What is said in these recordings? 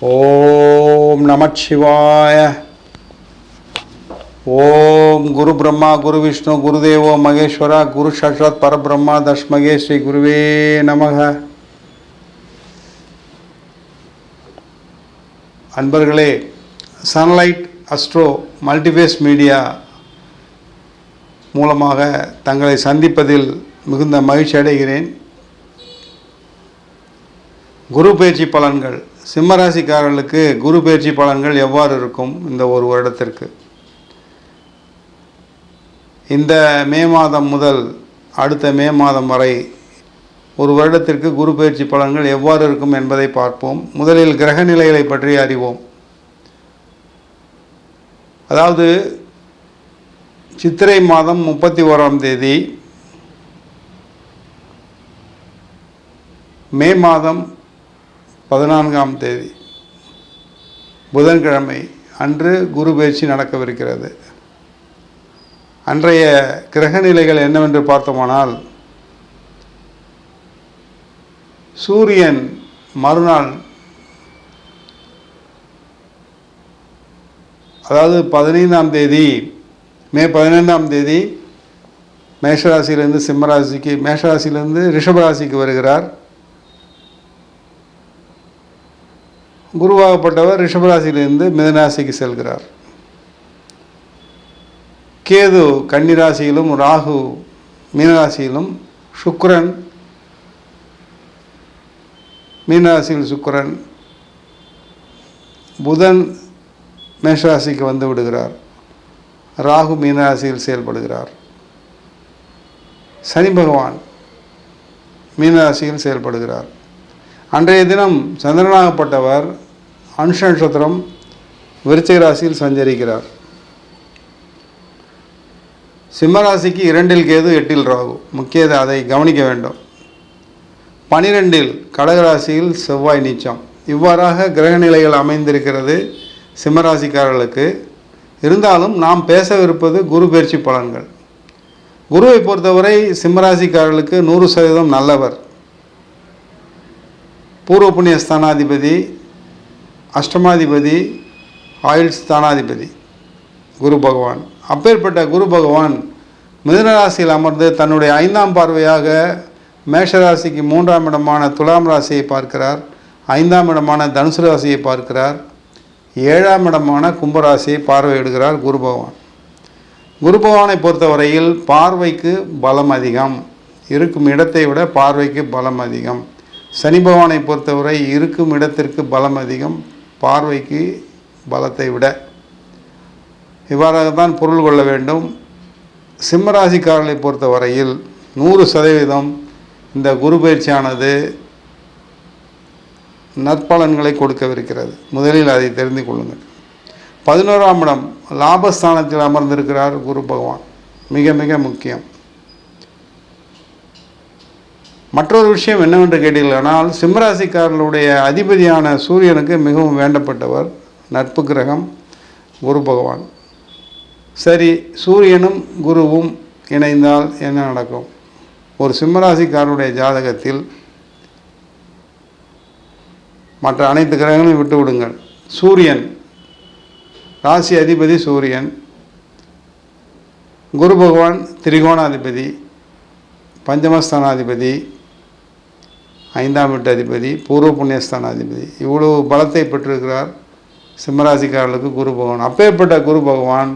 ஓம் நமச்சிவாய. ஓம் குரு பிரம்மா குரு விஷ்ணு குருதேவோ மகேஸ்வரா குரு சஷ்வத் பரபிரம்மா தஸ்மகே ஸ்ரீ குருவே நமக. அன்பர்களே சன்லைட் அஸ்ட்ரோ மல்டிபேஸ் மீடியா மூலமாக தங்களை சந்திப்பதில் மிகுந்த மகிழ்ச்சி அடைகிறேன். குரு பயிற்சி பலன்கள் சிம்மராசிக்காரர்களுக்கு குரு பயிற்சி பலன்கள் எவ்வாறு இருக்கும் இந்த ஒரு வருடத்திற்கு? இந்த மே மாதம் முதல் அடுத்த மே மாதம் வரை ஒரு வருடத்திற்கு குரு பயிற்சி பலன்கள் எவ்வாறு இருக்கும் என்பதை பார்ப்போம். முதலில் கிரக நிலைகளை பற்றி அறிவோம். அதாவது சித்திரை மாதம் முப்பத்தி ஓராம் தேதி மே மாதம் பதினான்காம் தேதி. புதன்கிழமை அன்று குரு பயிற்சி நடக்கவிருக்கிறது. அன்றைய கிரக நிலைகள் என்னவென்று பார்த்தோமானால் சூரியன் மறுநாள் அதாவது பதினைந்தாம் தேதி மே பதினைந்தாம் தேதி மேஷராசியிலேருந்து சிம்மராசிக்கு மேஷராசியிலேருந்து ரிஷபராசிக்கு வருகிறார். குருவாகப்பட்டவர் ரிஷபராசியிலிருந்து மிதனராசிக்கு செல்கிறார். கேது கன்னிராசியிலும் ராகு மீனராசியிலும் சுக்கரன் மீனராசியில் சுக்கரன் புதன் மேஷராசிக்கு வந்து விடுகிறார். ராகு மீனராசியில் செயல்படுகிறார். சனி பகவான் மீனராசியில் செயல்படுகிறார். அன்றைய தினம் சந்திரனாகப்பட்டவர் அனுஷ நட்சத்திரம் விருச்சிக ராசியில் சஞ்சரிக்கிறார். சிம்மராசிக்கு இரண்டில் கேது எட்டில் ராகு. முக்கிய அதை கவனிக்க வேண்டும். பனிரெண்டில் கடகராசியில் செவ்வாய் நீச்சம். இவ்வாறாக கிரக நிலைகள் அமைந்திருக்கிறது சிம்மராசிக்காரர்களுக்கு இருந்தாலும் நாம் பேசவிருப்பது குரு பயிற்சி பலன்கள். குருவை பொறுத்தவரை சிம்மராசிக்காரர்களுக்கு நூறு சதவீதம் நல்லவர். பூர்வ புண்ணிய ஸ்தானாதிபதி அஷ்டமாதிபதி ஆயுள் ஸ்தானாதிபதி குரு பகவான். அப்பேற்பட்ட குரு பகவான் மிதனராசியில் அமர்ந்து தன்னுடைய ஐந்தாம் பார்வையாக மேஷராசிக்கு மூன்றாம் இடமான துலாம் ராசியை பார்க்கிறார். ஐந்தாம் இடமான தனுசு ராசியை பார்க்கிறார். ஏழாம் இடமான கும்பராசியை பார்வையிடுகிறார் குரு பகவான். குரு பகவானை பொறுத்தவரையில் பார்வைக்கு பலம் அதிகம். இருக்கும் இடத்தை விட பார்வைக்கு பலம் அதிகம். சனி பகவானை பொறுத்தவரை இருக்கும் இடத்திற்கு பலம் அதிகம். பார்வைக்கு பலத்தை விட இவ்வாறாக தான் பொருள் கொள்ள வேண்டும். சிம்மராசிக்காரர்களை பொறுத்தவரையில் நூறு சதவீதம் இந்த குரு பயிற்சியானது நற்பலன்களை கொடுக்கவிருக்கிறது. முதலில் அதை தெரிந்து கொள்ளுங்கள். பதினோராம் இடம் லாபஸ்தானத்தில் அமர்ந்திருக்கிறார் குரு பகவான். மிக மிக முக்கியம். மற்றொரு விஷயம் என்னவென்று கேட்டீர்களானால் சிம்மராசிக்காரர்களுடைய அதிபதியான சூரியனுக்கு மிகவும் வேண்டப்பட்டவர் நட்பு கிரகம் குரு பகவான். சரி சூரியனும் குருவும் இணைந்தால் என்ன நடக்கும்? ஒரு சிம்மராசிக்காரனுடைய ஜாதகத்தில் மற்ற அனைத்து கிரகங்களையும் விட்டு விடுங்கள். சூரியன் ராசி அதிபதி சூரியன் குரு பகவான் திரிகோணாதிபதி பஞ்சமஸ்தானாதிபதி ஐந்தாம் வீட்டு அதிபதி பூர்வ புண்ணியஸ்தானாதிபதி இவ்வளவு பலத்தை பெற்றிருக்கிறார் சிம்மராசிக்காரர்களுக்கு குரு பகவான். அப்பேற்பட்ட குரு பகவான்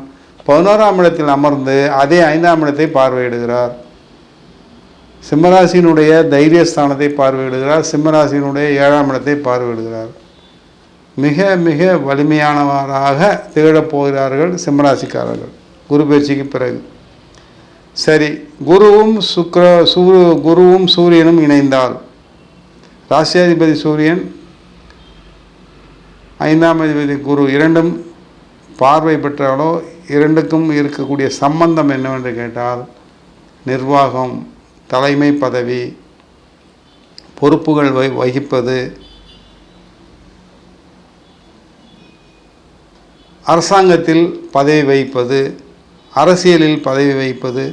பதினோராம் இடத்தில் அமர்ந்து அதே ஐந்தாம் இடத்தை பார்வையிடுகிறார். சிம்மராசியினுடைய தைரியஸ்தானத்தை பார்வையிடுகிறார். சிம்மராசியினுடைய ஏழாம் இடத்தை பார்வையிடுகிறார். மிக மிக வலிமையானவராக திகழப் போகிறார்கள் சிம்மராசிக்காரர்கள். குரு பயிற்சிக்கு பிறகு. சரி குருவும் சுக்ர சூ குருவும் சூரியனும் இணைந்தால் ராசியாதிபதி சூரியன் ஐந்தாம் அதிபதி குரு இரண்டும் பார்வை பெற்றாலோ இரண்டுக்கும் இருக்கக்கூடிய சம்பந்தம் என்னவென்று கேட்டால் நிர்வாகம் தலைமை பதவி பொறுப்புகள் வகி வகிப்பது அரசாங்கத்தில் பதவி வகிப்பது அரசியலில் பதவி வகிப்பது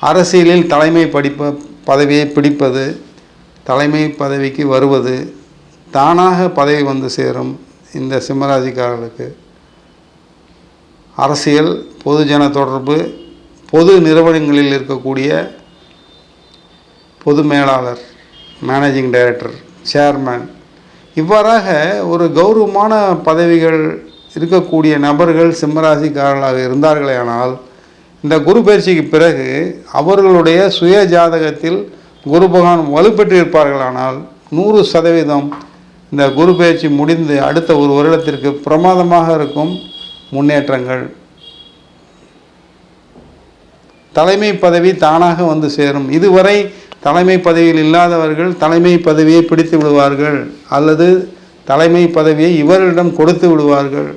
அரசியலில் தலைமை படிப்ப பதவியை பிடிப்பது தலைமை பதவிக்கு வருவது தானாக பதவி வந்து சேரும் இந்த சிம்மராசிக்காரர்களுக்கு. அரசியல் பொதுஜன தொடர்பு பொது நிறுவனங்களில் இருக்கக்கூடிய பொது மேலாளர் மேனேஜிங் டைரக்டர் சேர்மேன் இவ்வாறாக ஒரு கௌரவமான பதவிகள் இருக்கக்கூடிய நபர்கள் சிம்மராசிக்காரர்களாக இருந்தார்களேயானால் இந்த குரு பயிற்சிக்கு பிறகு அவர்களுடைய சுய ஜாதகத்தில் குரு பகவான் வலுப்பெற்றிருப்பார்களானால் நூறு சதவீதம் இந்த குரு பயிற்சி முடிந்து அடுத்த ஒரு வருடத்திற்கு பிரமாதமாக இருக்கும் முன்னேற்றங்கள். தலைமை பதவி தானாக வந்து சேரும். இதுவரை தலைமை பதவியில் இல்லாதவர்கள் தலைமை பதவியை பிடித்து விடுவார்கள் அல்லது தலைமை பதவியை இவர்களிடம் கொடுத்து விடுவார்கள்.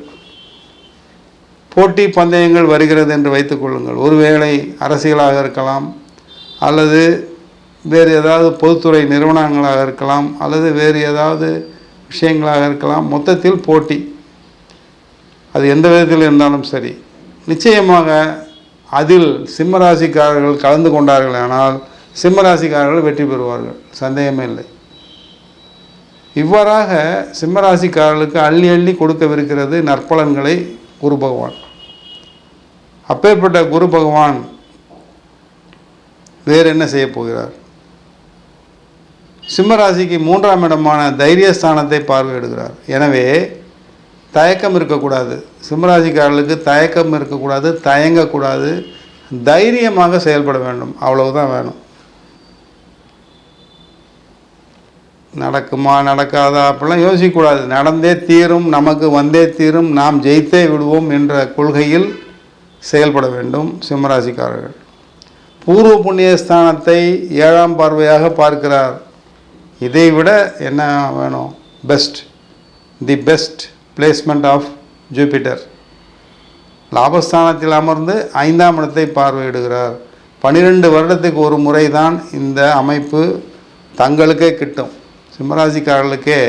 போட்டி பந்தயங்கள் வருகிறது என்று வைத்துக்கொள்ளுங்கள் ஒருவேளை அரசியலாக இருக்கலாம் அல்லது வேறு ஏதாவது பொதுத்துறை நிறுவனங்களாக இருக்கலாம் அல்லது வேறு ஏதாவது விஷயங்களாக இருக்கலாம் மொத்தத்தில் போட்டி. அது எந்த விதத்தில் இருந்தாலும் சரி. நிச்சயமாக அதில் சிம்மராசிக்காரர்கள் கலந்து கொண்டார்கள் ஆனால் சிம்மராசிக்காரர்கள் வெற்றி பெறுவார்கள். சந்தேகமே இல்லை. இவ்வாறாக சிம்மராசிக்காரர்களுக்கு அள்ளி அள்ளி கொடுக்கவிருக்கிறது நற்பலன்களை குரு பகவான். அப்பேற்பட்ட குரு பகவான் வேறு என்ன செய்ய போகிறார்? சிம்மராசிக்கு மூன்றாம் இடமான தைரியஸ்தானத்தை பார்வையிடுகிறார். எனவே தயக்கம் இருக்கக்கூடாது. சிம்மராசிக்காரர்களுக்கு தயக்கம் இருக்கக்கூடாது தயங்கக்கூடாது. தைரியமாக செயல்பட வேண்டும். அவ்வளவுதான் வேணும். நடக்குமா நடக்காதா? அப்படிலாம் யோசிக்கக்கூடாது. நடந்தே தீரும் நமக்கு வந்தே தீரும் நாம் ஜெயித்தே விடுவோம் என்ற கொள்கையில் செயல்பட வேண்டும் சிம்மராசிக்காரர்கள். பூர்வ புண்ணிய ஸ்தானத்தை ஏழாம் பார்வையாக பார்க்கிறார். இதை விட என்ன வேணும்? Best the best placement of Jupiter லாபஸ்தானத்தில் அமர்ந்து ஐந்தாம் இடத்தை பார்வையிடுகிறார். பன்னிரெண்டு வருடத்துக்கு ஒரு முறை தான் இந்த அமைப்பு தங்களுக்கே கிட்டும். சிம்மராசிக்காரர்களுக்கே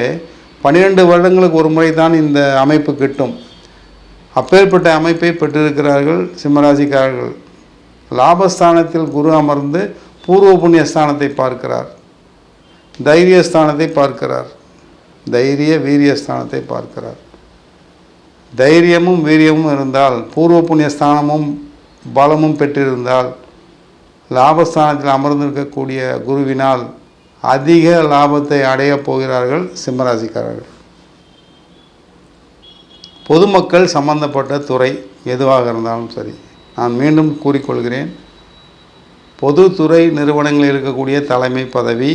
பன்னிரெண்டு வருடங்களுக்கு ஒரு முறை தான் இந்த அமைப்பு கிட்டும். அப்பேற்பட்ட அமைப்பை பெற்றிருக்கிறார்கள் சிம்மராசிக்காரர்கள். லாபஸ்தானத்தில் குரு அமர்ந்து பூர்வ புண்ணிய ஸ்தானத்தை பார்க்கிறார். தைரியஸ்தானத்தை பார்க்கிறார். தைரிய வீரியஸ்தானத்தை பார்க்கிறார். தைரியமும் வீரியமும் இருந்தால் பூர்வ புண்ணிய ஸ்தானமும் பலமும் பெற்றிருந்தால் லாபஸ்தானத்தில் அமர்ந்திருக்கக்கூடிய குருவினால் அதிக லாபத்தை அடையப் போகிறார்கள் சிம்மராசிக்காரர்கள். பொதுமக்கள் சம்பந்தப்பட்ட துறை எதுவாக இருந்தாலும் சரி நான் மீண்டும் கூறிக்கொள்கிறேன். பொதுத்துறை நிறுவனங்களில் இருக்கக்கூடிய தலைமை பதவி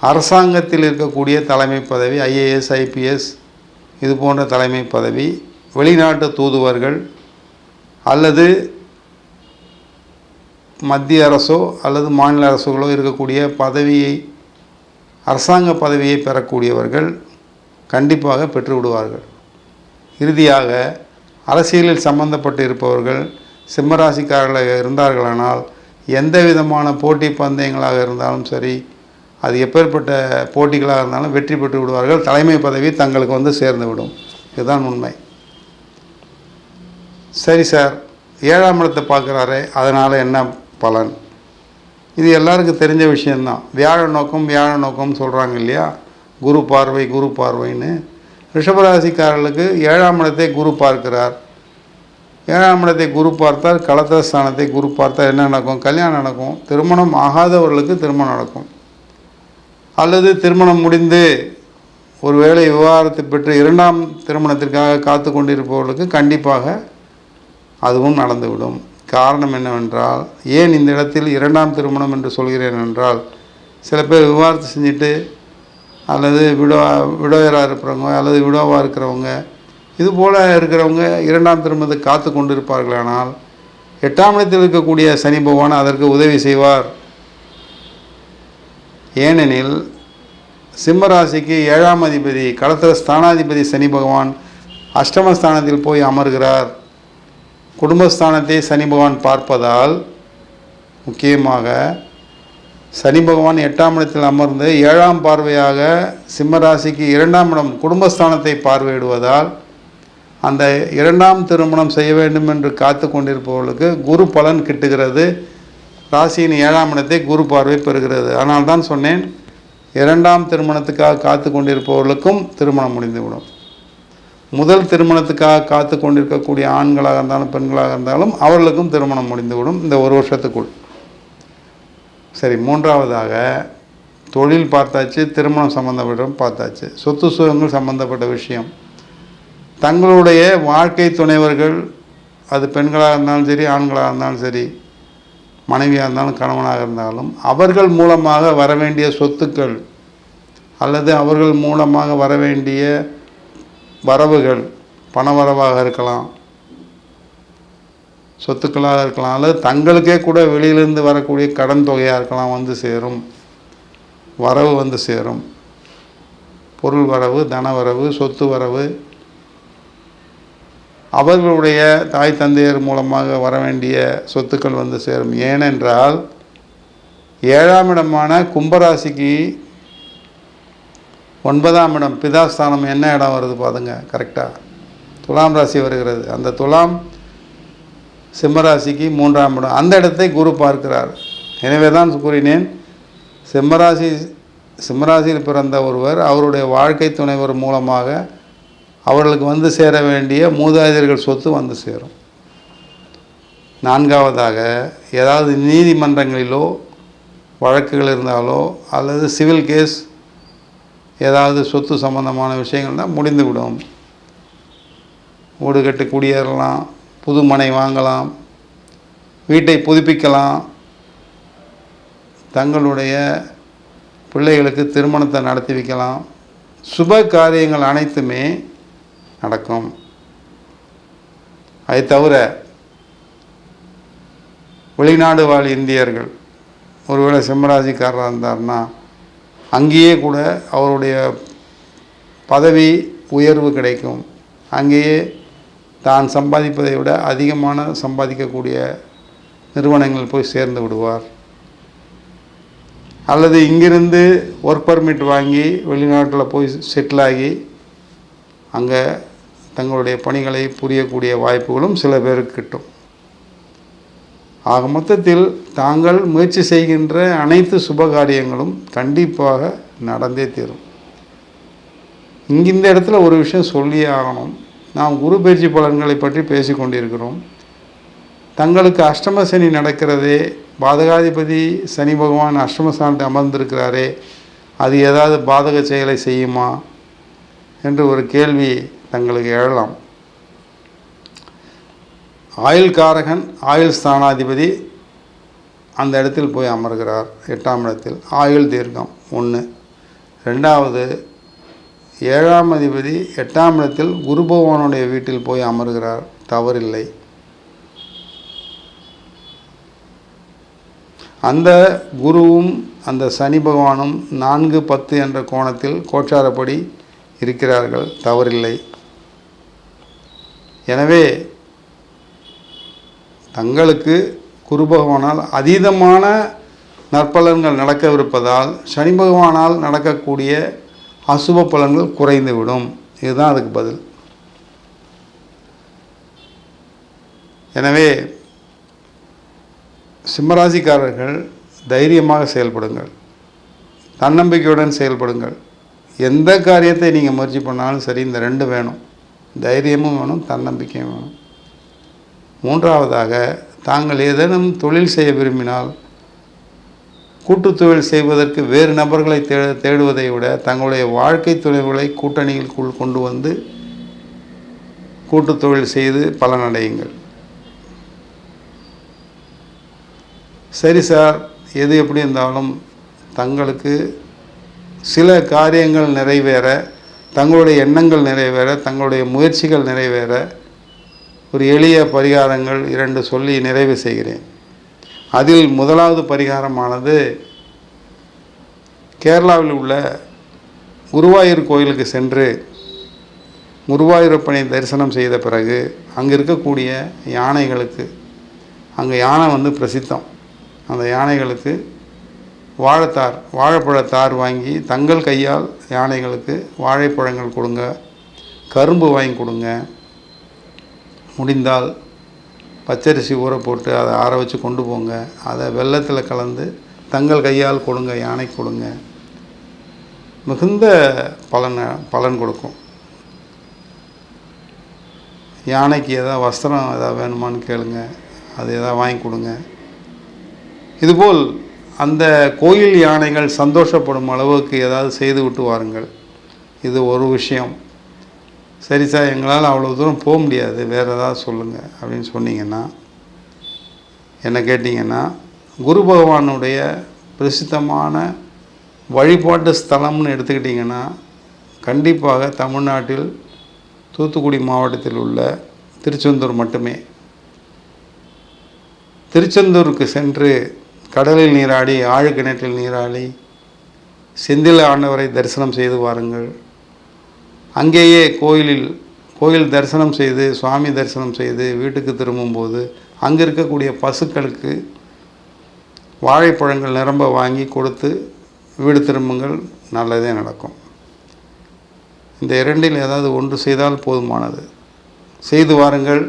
அரசாங்கத்தில் இருக்கக்கூடிய தலைமை பதவி ஐஏஎஸ் ஐபிஎஸ் இது போன்ற தலைமை பதவி வெளிநாட்டு தூதுவர்கள் அல்லது மத்திய அரசோ அல்லது மாநில அரசுகளோ இருக்கக்கூடிய பதவியை அரசாங்க பதவியை பெறக்கூடியவர்கள் கண்டிப்பாக பெற்று விடுவார்கள் இறுதியாக அரசியலில் சம்பந்தப்பட்டு இருப்பவர்கள் சிம்மராசிக்காரர்களாக இருந்தார்களானால் எந்த விதமான போட்டி பந்தயங்களாக இருந்தாலும் சரி அது எப்பேற்பட்ட போட்டிகளாக இருந்தாலும் வெற்றி பெற்று விடுவார்கள். தலைமை பதவி தங்களுக்கு வந்து சேர்ந்து விடும். இதுதான் உண்மை. சரி சார். ஏழாம் இடத்தை பார்க்குறாரே. அதனால் என்ன பலன்? இது எல்லாருக்கும் தெரிஞ்ச விஷயந்தான் வியாழ நோக்கம் வியாழ நோக்கம்னு சொல்கிறாங்க இல்லையா? குரு பார்வை குரு பார்வைன்னு. ரிஷபராசிக்காரர்களுக்கு ஏழாம் இடத்தை குரு பார்க்கிறார். ஏழாம் இடத்தை குரு பார்த்தால் களத்திர ஸ்தானத்தை குரு பார்த்தால் என்ன நடக்கும்? கல்யாணம் நடக்கும். திருமணம் ஆகாதவர்களுக்கு திருமணம் நடக்கும். அல்லது திருமணம் முடிந்து ஒருவேளை விவாகரத்து பெற்று இரண்டாம் திருமணத்திற்காக காத்து கொண்டிருப்பவர்களுக்கு கண்டிப்பாக அதுவும் நடந்துவிடும். காரணம் என்னவென்றால் ஏன் இந்த இடத்தில் இரண்டாம் திருமணம் என்று சொல்கிறேன் என்றால் சில பேர் விவாகரத்து செஞ்சுட்டு அல்லது விடோ விடோயராக இருக்கிறவங்க அல்லது விடோவாக இருக்கிறவங்க இது போல் இருக்கிறவங்க இரண்டாம் திருமணத்தை காத்து கொண்டிருப்பார்களானால் எட்டாம் இடத்தில் இருக்கக்கூடிய சனி பகவான் அதற்கு உதவி செய்வார். ஏனெனில் சிம்மராசிக்கு ஏழாம் அதிபதி களத்திர ஸ்தானாதிபதி சனி பகவான் அஷ்டமஸ்தானத்தில் போய் அமர்கிறார். குடும்பஸ்தானத்தை சனி பகவான் பார்ப்பதால் முக்கியமாக சனி பகவான் எட்டாம் இடத்தில் அமர்ந்து ஏழாம் பார்வையாக சிம்மராசிக்கு இரண்டாம் இடம் குடும்பஸ்தானத்தை பார்வையிடுவதால் அந்த இரண்டாம் திருமணம் செய்ய வேண்டும் என்று காத்து கொண்டிருப்பவர்களுக்கு குரு பலன் கிட்டுகிறது. ராசியின் ஏழாம் இடத்தை குரு பார்வை பெறுகிறது. ஆனால் தான் சொன்னேன் இரண்டாம் திருமணத்துக்காக காத்து கொண்டிருப்பவர்களுக்கும் திருமணம் முடிந்துவிடும். முதல் திருமணத்துக்காக காத்து கொண்டிருக்கக்கூடிய ஆண்களாக இருந்தாலும் பெண்களாக இருந்தாலும் அவர்களுக்கும் திருமணம் முடிந்துவிடும் இந்த ஒரு வருஷத்துக்குள். சரி மூன்றாவதாக தொழில் பார்த்தாச்சு திருமணம் சம்மந்தப்பட்ட பார்த்தாச்சு. சொத்து சுகங்கள் சம்மந்தப்பட்ட விஷயம். தங்களுடைய வாழ்க்கை துணைவர்கள் அது பெண்களாக இருந்தாலும் சரி ஆண்களாக இருந்தாலும் சரி மனைவியாக இருந்தாலும் கணவனாக இருந்தாலும் அவர்கள் மூலமாக வர வேண்டிய சொத்துக்கள் அல்லது அவர்கள் மூலமாக வர வேண்டிய வரவுகள் பணவரவாக இருக்கலாம் சொத்துக்களாக இருக்கலாம் அல்லது தங்களுக்கே கூட வெளியிலிருந்து வரக்கூடிய கடன் தொகையாக இருக்கலாம் வந்து சேரும் வரவு வந்து சேரும். பொருள் வரவு தன வரவு சொத்து வரவு அவர்களுடைய தாய் தந்தையர் மூலமாக வர வேண்டிய சொத்துக்கள் வந்து சேரும். ஏனென்றால் ஏழாம் இடமான கும்பராசிக்கு ஒன்பதாம் இடம் பிதாஸ்தானம். என்ன இடம் வருது பாருங்க கரெக்டாக துலாம் ராசி வருகிறது. அந்த துலாம் சிம்மராசிக்கு மூன்றாம் இடம். அந்த இடத்தை குரு பார்க்கிறார். எனவே தான் கூறினேன் சிம்மராசி சிம்மராசியில் பிறந்த ஒருவர் அவருடைய வாழ்க்கை துணைவர் மூலமாக அவர்களுக்கு வந்து சேர வேண்டிய மூதாதையர்கள் சொத்து வந்து சேரும். நான்காவதாக ஏதாவது நீதிமன்றங்களிலோ வழக்குகள் இருந்தாலோ அல்லது சிவில் கேஸ் ஏதாவது சொத்து சம்பந்தமான விஷயங்கள்னால் முடிந்துவிடும். வீடு கட்டி குடியேறலாம் புது மனை வாங்கலாம் வீட்டை புதுப்பிக்கலாம். தங்களுடைய பிள்ளைகளுக்கு திருமணத்தை நடத்தி வைக்கலாம். சுப காரியங்கள் அனைத்துமே நடக்கும். அதை தவிர வெளிநாடு வாழ் இந்தியர்கள் ஒருவேளை சிம்மராசிக்காரராக இருந்தார்னா அங்கேயே கூட அவருடைய பதவி உயர்வு கிடைக்கும். அங்கேயே தான் சம்பாதிப்பதை விட அதிகமான சம்பாதிக்கக்கூடிய நிறுவனங்கள் போய் சேர்ந்து விடுவார். அல்லது இங்கிருந்து ஒர்க் பர்மிட் வாங்கி வெளிநாட்டில் போய் செட்டில் ஆகி அங்கே தங்களுடைய பணிகளை புரியக்கூடிய வாய்ப்புகளும் சில பேருக்கு கிட்டும். ஆக மொத்தத்தில் தாங்கள் முயற்சி செய்கின்ற அனைத்து சுபகாரியங்களும் கண்டிப்பாக நடந்தே தீரும். இங்கே இந்த இடத்துல ஒரு விஷயம் சொல்லியே ஆகணும். நாம் குரு பயிற்சி பலன்களை பற்றி பேசி கொண்டிருக்கிறோம். தங்களுக்கு அஷ்டம சனி நடக்கிறதே பாதகாதிபதி சனி பகவான் அஷ்டம அமர்ந்திருக்கிறாரே அது ஏதாவது பாதக செயலை செய்யுமா? என்று ஒரு கேள்வி தங்களுக்கு எழலாம் ஆயுள் காரகன் ஆயுள் ஸ்தானாதிபதி அந்த இடத்தில் போய் அமர்கிறார். எட்டாம் இடத்தில். ஆயுள் தீர்க்கம். ஒன்று ரெண்டாவது ஏழாம் அதிபதி எட்டாம் இடத்தில் குருபகவானுடைய வீட்டில் போய் அமர்கிறார். தவறில்லை. அந்த குருவும் அந்த சனி பகவானும் நான்கு பத்து என்ற கோணத்தில் கோச்சாரப்படி இருக்கிறார்கள். தவறில்லை. எனவே தங்களுக்கு குரு பகவானால் அதீதமான நற்பலன்கள் நடக்கவிருப்பதால் சனி பகவானால் நடக்கக்கூடிய அசுப பலன்கள் குறைந்துவிடும். இதுதான் அதுக்கு பதில். எனவே சிம்மராசிக்காரர்கள் தைரியமாக செயல்படுங்கள். தன்னம்பிக்கையுடன் செயல்படுங்கள். எந்த காரியத்தை நீங்கள் முயற்சி பண்ணாலும் சரி இந்த ரெண்டு வேணும். தைரியமும் வேணும் தன்னம்பிக்கையும் வேணும். மூன்றாவதாக தாங்கள் ஏதேனும் தொழில் செய்ய விரும்பினால் கூட்டுத்தொழில் செய்வதற்கு வேறு நபர்களை தே தேடுவதை விட தங்களுடைய வாழ்க்கை துணைவுகளை கூட்டணிகளுக்குள் கொண்டு வந்து கூட்டுத்தொழில் செய்து பலனடையுங்கள். சரி சார் எது எப்படி இருந்தாலும் தங்களுக்கு சில காரியங்கள் நிறைவேற தங்களுடைய எண்ணங்கள் நிறைவேற தங்களுடைய முயற்சிகள் நிறைவேற ஒரு எளிய பரிகாரங்கள் இரண்டு சொல்லி நிறைவு செய்கிறேன். அதில் முதலாவது பரிகாரமானது கேரளாவில் உள்ள குருவாயூர் கோயிலுக்கு சென்று குருவாயூரப்பனை தரிசனம் செய்த பிறகு அங்கே இருக்கக்கூடிய யானைகளுக்கு அங்கே யானை வந்து பிரசித்தம். அந்த யானைகளுக்கு வாழைத்தார் வாழைப்பழத்தார் வாங்கி தங்கள் கையால் யானைகளுக்கு வாழைப்பழங்கள் கொடுங்க கரும்பு வாங்கி கொடுங்க. முடிந்தால் பச்சரிசி ஊற போட்டு அதை ஆற வச்சு கொண்டு போங்க. அதை வெள்ளத்தில் கலந்து தங்கள் கையால் கொடுங்க யானை கொடுங்க. மிகுந்த பலனை பலன் கொடுக்கும். யானைக்கு எதாவது வஸ்திரம் எதாவது வேணுமான்னு கேளுங்க. அது எதாவது வாங்கி கொடுங்க. இதுபோல் அந்த கோயில் யானைகள் சந்தோஷப்படும் அளவுக்கு ஏதாவது செய்து விட்டு வாருங்கள். இது ஒரு விஷயம். சரி சார் எங்களால் அவ்வளோ தூரம் போக முடியாது. வேறு ஏதாவது சொல்லுங்கள் அப்படின்னு சொன்னீங்கன்னா என்ன கேட்டிங்கன்னா குரு பகவானுடைய பிரசித்தமான வழிபாட்டு ஸ்தலம்னு எடுத்துக்கிட்டிங்கன்னா கண்டிப்பாக தமிழ்நாட்டில் தூத்துக்குடி மாவட்டத்தில் உள்ள திருச்செந்தூர் மட்டுமே. திருச்செந்தூருக்கு சென்று கடலில் நீராடி ஆழ்கிணற்றில் நீராடி செந்தில் ஆண்டவரை தரிசனம் செய்து வாருங்கள். அங்கேயே கோயிலில் கோயில் தரிசனம் செய்து சுவாமி தரிசனம் செய்து வீட்டுக்கு திரும்பும்போது அங்கே இருக்கக்கூடிய பசுக்களுக்கு வாழைப்பழங்கள் நிரம்ப வாங்கி கொடுத்து வீடு திரும்புங்கள். நல்லதே நடக்கும். இந்த இரண்டில் ஏதாவது ஒன்று செய்தால் போதுமானது. செய்து வாருங்கள்.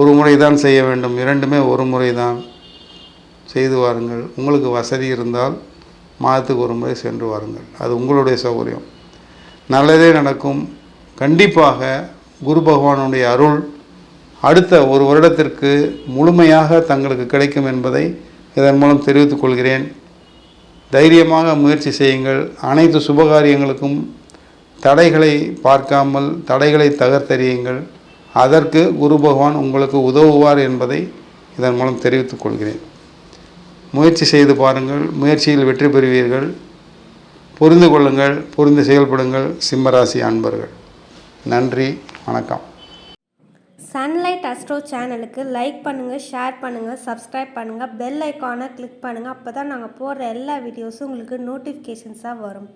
ஒரு முறை தான் செய்ய வேண்டும். இரண்டுமே ஒரு முறை தான் செய்து வாருங்கள். உங்களுக்கு வசதி இருந்தால் மாதத்துக்கு ஒரு முறை சென்று வாருங்கள். அது உங்களுடைய சௌகரியம். நல்லதே நடக்கும். கண்டிப்பாக குரு பகவானுடைய அருள் அடுத்த ஒரு வருடத்திற்கு முழுமையாக தங்களுக்கு கிடைக்கும் என்பதை இதன் மூலம் தெரிவித்துக் கொள்கிறேன். தைரியமாக முயற்சி செய்யுங்கள். அனைத்து சுபகாரியங்களுக்கும் தடைகளை பார்க்காமல் தடைகளை தகர்த்தறியுங்கள். அதற்கு குரு பகவான் உங்களுக்கு உதவுவார் என்பதை இதன் மூலம் தெரிவித்துக் கொள்கிறேன். முயற்சி செய்து பாருங்கள் முயற்சியில் வெற்றி பெறுவீர்கள். புரிந்து கொள்ளுங்கள் புரிந்து செயல்படுங்கள் சிம்மராசி அன்பர்கள். நன்றி வணக்கம். சன்லைட் அஸ்ட்ரோ சேனலுக்கு லைக் பண்ணுங்கள் ஷேர் பண்ணுங்கள் சப்ஸ்கிரைப் பண்ணுங்கள் பெல் ஐக்கானை கிளிக் பண்ணுங்கள் அப்போ தான் நாங்கள் போடுற எல்லா வீடியோஸும் உங்களுக்கு நோட்டிஃபிகேஷன்ஸாக வரும்.